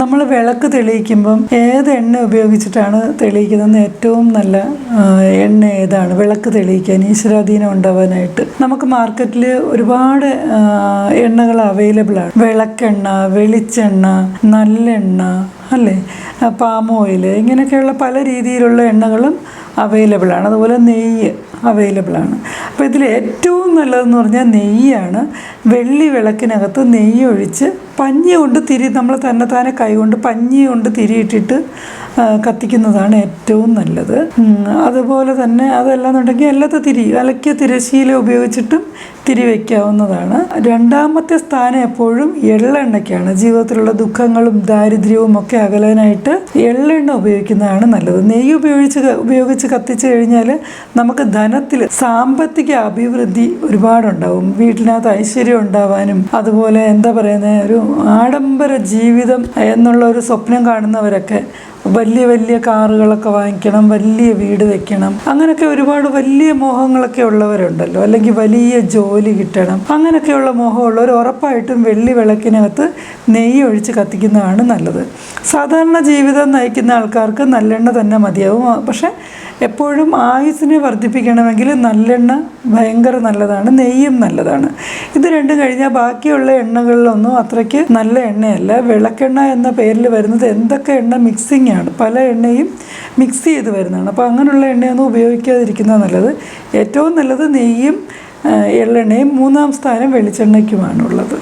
നമ്മൾ വിളക്ക് തെളിയിക്കുമ്പം ഏത് എണ്ണ ഉപയോഗിച്ചിട്ടാണ് തെളിയിക്കുന്നതെന്ന് ഏറ്റവും നല്ല എണ്ണ ഏതാണ്? വിളക്ക് തെളിയിക്കാൻ ഈശ്വരാധീനം ഉണ്ടാവാനായിട്ട്. നമുക്ക് മാർക്കറ്റിൽ ഒരുപാട് എണ്ണകൾ അവൈലബിൾ ആണ്. വിളക്കെണ്ണ വെളിച്ചെണ്ണ നല്ലെണ്ണ അല്ലേ? പാം ഓയിൽ ഇങ്ങനെയൊക്കെയുള്ള പല രീതിയിലുള്ള എണ്ണകളും അവൈലബിൾ ആണ്. അതുപോലെ നെയ്യ് അവൈലബിൾ ആണ്. അപ്പോൾ ഇതിൽ ഏറ്റവും നല്ലതെന്ന് പറഞ്ഞാൽ നെയ്യാണ്. വെള്ളി വിളക്കിനകത്ത് നെയ്യ് ഒഴിച്ച് പഞ്ഞി കൊണ്ട് തിരി നമ്മൾ തന്നെ തന്നെ കൈ കൊണ്ട് പഞ്ഞി കൊണ്ട് തിരിയിട്ടിട്ട് കത്തിക്കുന്നതാണ് ഏറ്റവും നല്ലത്. അതുപോലെ തന്നെ അതല്ലാന്നുണ്ടെങ്കിൽ അല്ലാത്ത തിരി അലക്കിയ തിരശീല ഉപയോഗിച്ചിട്ടും തിരി വയ്ക്കാവുന്നതാണ് രണ്ടാമത്തെ സ്ഥാനം എപ്പോഴും എള്ളെണ്ണയ്ക്കാണ്. ജീവിതത്തിലുള്ള ദുഃഖങ്ങളും ദാരിദ്ര്യവും ഒക്കെ അകലാനായിട്ട് എള്ളെണ്ണ ഉപയോഗിക്കുന്നതാണ് നല്ലത്. നെയ്യ് ഉപയോഗിച്ച് ഉപയോഗിച്ച് കത്തിച്ചു കഴിഞ്ഞാൽ നമുക്ക് ധനത്തിൽ സാമ്പത്തിക അഭിവൃദ്ധി ഒരുപാടുണ്ടാവും. വീട്ടിനകത്ത് ഐശ്വര്യം ഉണ്ടാവാനും അതുപോലെ എന്താ പറയുന്നത് ഒരു ആഡംബര ജീവിതം എന്നുള്ള ഒരു സ്വപ്നം കാണുന്നവരൊക്കെ വലിയ വലിയ കാറുകളൊക്കെ വാങ്ങിക്കണം വലിയ വീട് വെക്കണം. അങ്ങനെയൊക്കെ ഒരുപാട് വലിയ മോഹങ്ങളൊക്കെ ഉള്ളവരുണ്ടല്ലോ. അല്ലെങ്കിൽ വലിയ ജോലി കിട്ടണം. അങ്ങനെയൊക്കെയുള്ള മോഹമുള്ളവർ ഉറപ്പായിട്ടും വെള്ളി വിളക്കിനകത്ത് നെയ്യ് ഒഴിച്ച് കത്തിക്കുന്നതാണ് നല്ലത്. സാധാരണ ജീവിതം നയിക്കുന്ന ആൾക്കാർക്ക് നല്ലെണ്ണ തന്നെ മതിയാവും. പക്ഷേ എപ്പോഴും ആയുസിനെ വർദ്ധിപ്പിക്കണമെങ്കിൽ നല്ലെണ്ണ ഭയങ്കര നല്ലതാണ് നെയ്യും നല്ലതാണ്. ഇത് രണ്ടും കഴിഞ്ഞാൽ ബാക്കിയുള്ള എണ്ണകളിലൊന്നും അത്രയ്ക്ക് നല്ല എണ്ണയല്ല. വിളക്കെണ്ണ എന്ന പേരിൽ വരുന്നത് എന്തൊക്കെ എണ്ണ മിക്സിംഗ് ആണ് പല എണ്ണയും മിക്സ് ചെയ്ത് വരുന്നതാണ്. അപ്പോൾ അങ്ങനെയുള്ള എണ്ണയൊന്നും ഉപയോഗിക്കാതിരിക്കുന്നത് നല്ലത്. ഏറ്റവും നല്ലത് നെയ്യും എള്ളെണ്ണയും മൂന്നാം സ്ഥാനം വെളിച്ചെണ്ണയ്ക്കുമാണുള്ളത്.